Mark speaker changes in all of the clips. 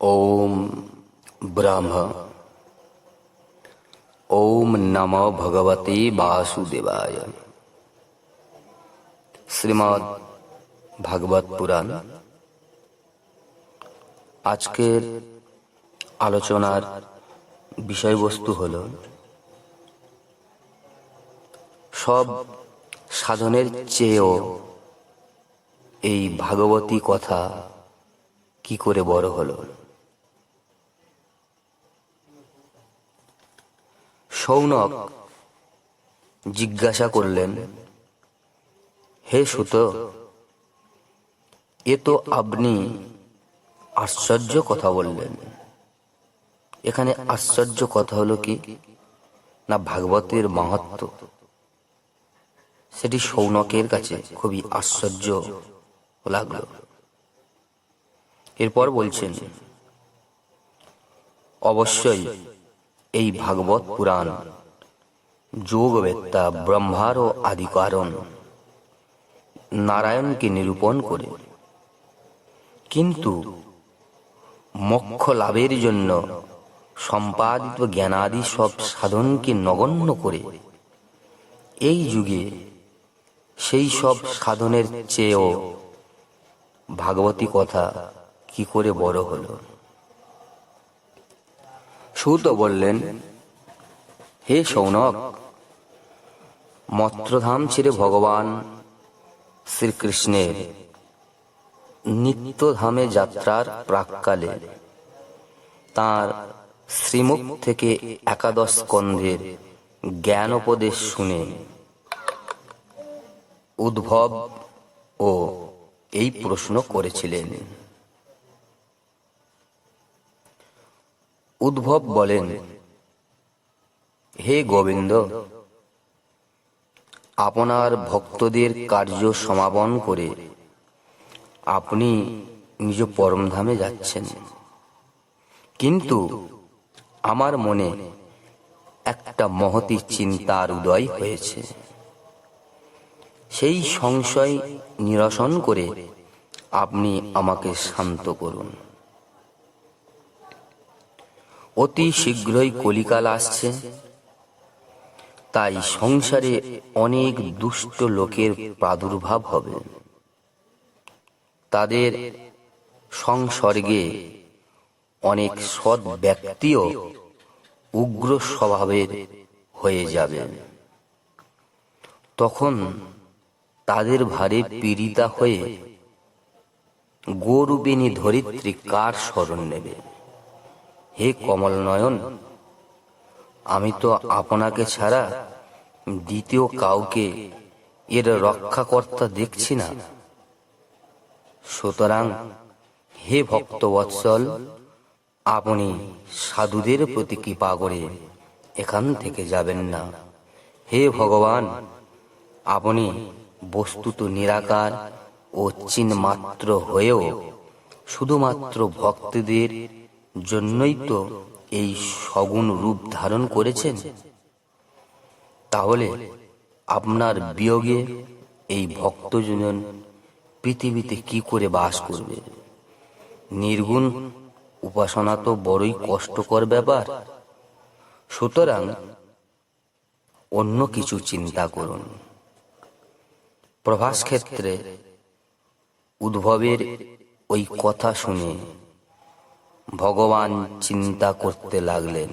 Speaker 1: ॐ ब्रह्म ॐ नमो भगवते वासुदेवाय শ্রীমদ ভাগবত পুরাণ আজকের আলোচনার বিষয়বস্তু হল সব সাধনের চেয়েও এই ভাগবতী কথা কি করে বড় হলো সৌনক জিজ্ঞাসা করলেন, হে সুত, এ তো আপনি আশ্চর্য কথা বললেন। এখানে আশ্চর্য কথা হলো কি? না ভাগবতের মাহাত্ম? সেটি সৌনকের কাছে খুবই আশ্চর্য লাগল। এরপর বলছেন, অবশ্যই এই ভাগবত পুরাণ, যোগবেত্তা, ব্রহ্মারও আদিকারণ নারায়ণকে নিরূপণ করে। কিন্তু মোক্ষ লাভের জন্য সম্পাদিত জ্ঞানাদি সব সাধনকে নগণ্য করে, এই যুগে সেই সব সাধনের চেয়েও ভাগবতী কথা কি করে বড় হলো? সুত বললেন, হে সৌনক, মত্রধাম ছেড়ে ভগবান শ্রীকৃষ্ণের নিত্যধামে যাত্রার প্রাককালে তার শ্রীমুখ থেকে একাদশ স্কন্ধের জ্ঞান উপদেশ শুনে উদ্ভব ও এই প্রশ্ন করেছিলেন। উদ্ভব বলেন, হে গোবিন্দ, আপনার ভক্তদের কার্য সমাপন করে আপনি নিজ পরমধামে যাচ্ছেন। কিন্তু আমার মনে একটা মহতি চিন্তার উদয় হয়েছে। সেই সংশয় নিরসন করে আপনি আমাকে শান্ত করুন। অতি শীঘ্রই কলিকাল আসছে। তাই সংসারে অনেক দুষ্ট লোকের প্রাদুর্ভাব হবে। তাদের সংসর্গে অনেক সৎ ব্যক্তিও উগ্র স্বভাবের হয়ে যাবে। তখন তাদের ভারে পীড়িতা হয়ে গোরূপিণী ধরিত্রী কার স্মরণ নেবে? হে কমল নয়ন আমি তো আপনাকে ছাড়া দ্বিতীয় কাউকে এর রক্ষাকর্তা দেখছি না। সুতরাং হে ভক্তবৎসল, আপনি সাধুদের প্রতি কৃপা করে এখান থেকে যাবেন না। হে ভগবান, আপনি বস্তুত নিরাকার ও চিন্মাত্র হয়েও শুধুমাত্র ভক্তদের জন্যই তো এই সগুণ রূপ ধারণ করেছেন। তাহলে আপনার বিয়োগে এই ভক্তজন পৃথিবীতে কি করে বাস করবে? নির্গুণ উপাসনা তো বড়ই কষ্টকর ব্যাপার। সুতরাং অন্য কিছু চিন্তা করুন। প্রভাস ক্ষেত্রে উদ্ভবের ওই কথা শুনে ভগবান চিন্তা করতে লাগলেন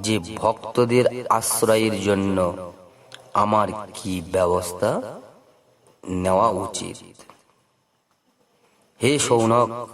Speaker 1: যে ভক্তদের আশ্রয়ের জন্য আমার কি ব্যবস্থা নেওয়া উচিত? হে সৌনক,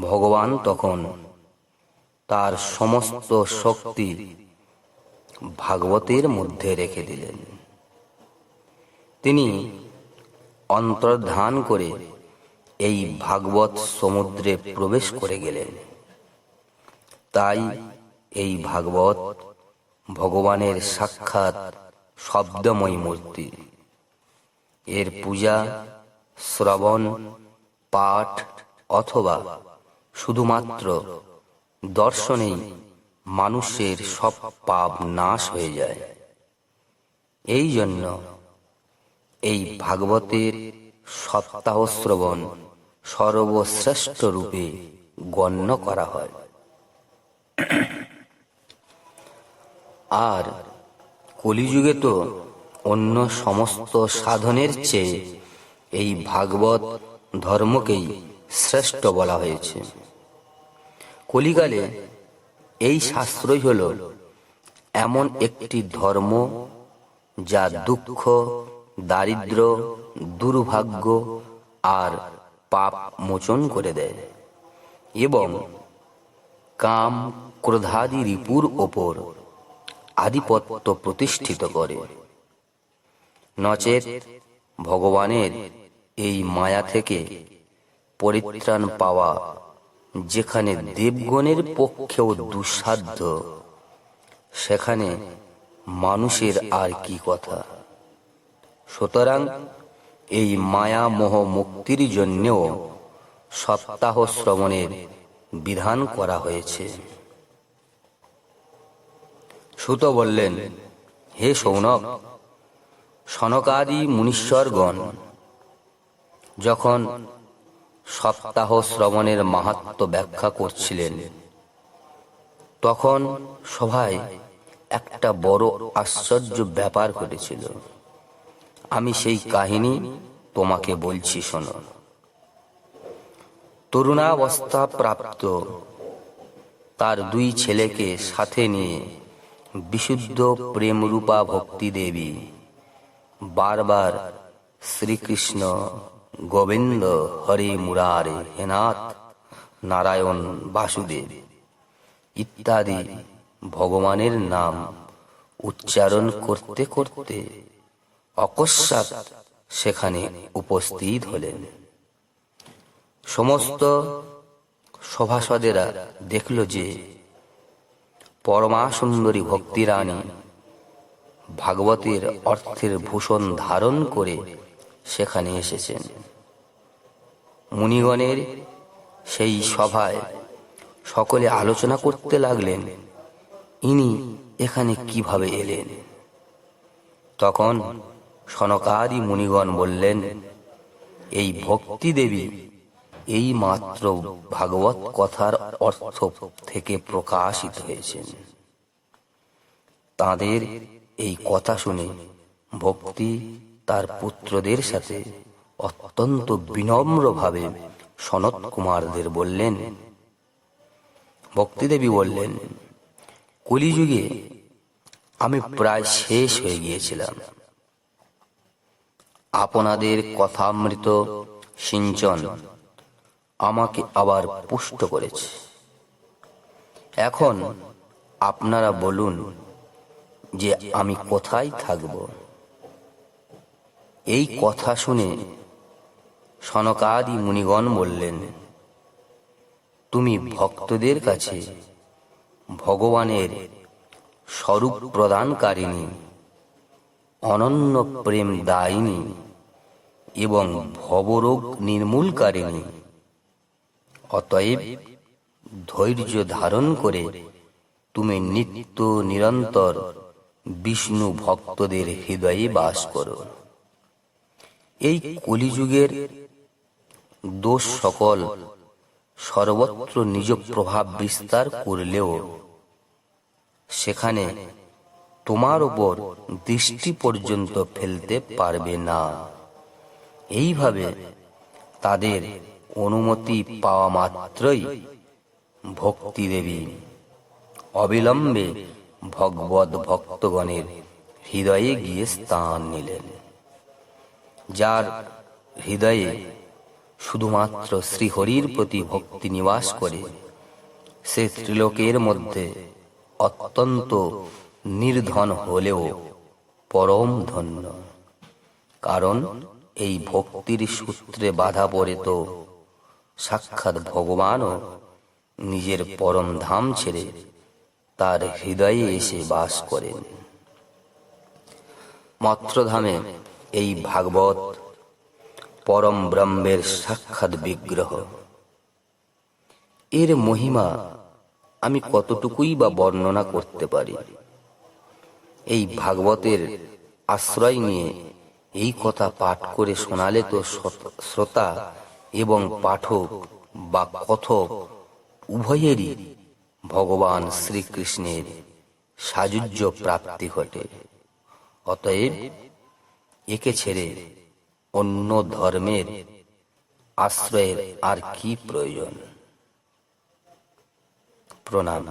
Speaker 1: ভগবান তখন তার সমস্ত শক্তি ভাগবতের মধ্যে রেখে দিলেন। তিনি অন্তর্ধান করে এই ভাগবত সমুদ্রে প্রবেশ করে গেলেন। তাই এই ভাগবত ভগবানের সাক্ষাৎ শব্দময় মূর্তি। এর পূজা শ্রবণ, পাঠ অথবা শুধুমাত্র দর্শনেই মানুষের সব পাপ নাশ হয়ে যায়। এই জন্য এই ভাগবতের সপ্তাহ শ্রবণ সর্বশ্রেষ্ঠ রূপে গণ্য করা হয়। আর কলিযুগে তো অন্য সমস্ত সাধনের চেয়ে এই ভাগবত ধর্মকেই শ্রেষ্ঠ বলা হয়েছে। কলিকালে এই শাস্ত্রই হল এমন একটি ধর্ম যা দুঃখ, দারিদ্র দুর্ভাগ্য আর পাপ মোচন করে দেয় এবং কাম ক্রোধাদি রিপুর ওপর আধিপত্য প্রতিষ্ঠিত করে। নচেত ভগবানের এই মায়া থেকে পরিত্রাণ পাওয়া যেখানে দেবগণের পক্ষেও দুঃসাধ্য, সেখানে মানুষের আর কি কথা? সুতরাং এই মায়া মোহ মুক্তির জন্যেও সপ্তাহ শ্রবণের বিধান করা হয়েছে। সুত বললেন, হে সৌনক, সনকাদি মুনীশ্বরগণ, যখন সপ্তাহ শ্রবণের মাহাত্ম ব্যাখ্যা করছিলেন, তখন সভায় একটা বড় আশ্চর্য ব্যাপার ঘটেছিল। আমি সেই কাহিনী তোমাকে বলছি শোনো। তরুণাবস্থা প্রাপ্ত তার দুই ছেলেকে সাথে নিয়ে বিশুদ্ধ প্রেমরূপা ভক্তি দেবী বারবার শ্রীকৃষ্ণ গোবিন্দ হরে মুরারে হেনাথ নারায়ণ বাসুদেব ইত্যাদি ভগবানের নাম উচ্চারণ করতে করতে অকস্মাৎ সেখানে উপস্থিত হলেন। সমস্ত সভাসদেরা দেখল যে পরমা সুন্দরী ভক্তিরানী ভাগবতের অর্থের ভূষণ ধারণ করে সেখানে এসেছেন। মুনিগণের সেই সভায় সকলে আলোচনা করতে লাগলেন, ইনি এখানে কীভাবে এলেন? তখন সনকাদি মুনিগণ বললেন, এই ভক্তি দেবী, এই মাত্র ভাগবত কথার অর্থ থেকে প্রকাশিত হয়েছেন। তাদের এই কথা শুনে ভক্তি তার পুত্রদের সাথে অত্যন্ত বিনম্রভাবে সনত কুমারদের বললেন ভক্তিদেবী বললেন, কলিযুগে আমি প্রায় শেষ হয়ে গিয়েছিলাম। আপনাদের কথামৃত সিঞ্চন আমাকে আবার পুষ্ট করেছে। এখন আপনারা বলুন যে আমি কোথায় থাকব। এই কথা শুনে সনকাদি মুনিগণ বললেন, তুমি ভক্তদের কাছে ভগবানের স্বরূপ প্রদানকারিণী, অনন্য প্রেম দায়িনী এবং ভবরোগ নির্মূলকারিণী অতএব ধৈর্য ধারণ করে তুমি নিত্য নিরন্তর বিষ্ণু ভক্তদের হৃদয়ে বাস করো। এই কলিযুগের দোষ সকল সর্বত্র নিজ প্রভাব বিস্তার করলেও সেখানে তোমার উপর দৃষ্টি পর্যন্ত ফেলতে পারবে না। এইভাবে তাদের অনুমতি পাওয়া মাত্রই ভক্তি দেবী অবিলম্বে ভগবত ভক্তগণের হৃদয়ে গিয়ে স্থান নিলেন, যার হৃদয়ে শুধুমাত্র শ্রীহরির প্রতি ভক্তি নিবাস করে সে ত্রিলোকের মধ্যে অত্যন্ত নির্ধন হলেও পরম ধন্য। কারণ এই ভক্তির সূত্রে বাধা পড়ে তো সাক্ষাৎ ভগবানও নিজের পরম ধাম ছেড়ে তার হৃদয়ে এসে বাস করেন। মত্রধামে এই ভাগবত পরম ব্রহ্মের সাক্ষাৎ বিগ্রহ। এর মহিমা আমি কতটুকুই বা বর্ণনা করতে পারি? এই ভাগবতের আশ্রয় নিয়ে এই কথা পাঠ করে শোনালে তো শ্রোতা এবং পাঠক বা কথক উভয়েরই ভগবান শ্রীকৃষ্ণের সাযুজ্য প্রাপ্তি ঘটে। অতএব একে ছেড়ে অন্য ধর্মের আশ্রয়ের আর কি প্রয়োজন? প্রণাম।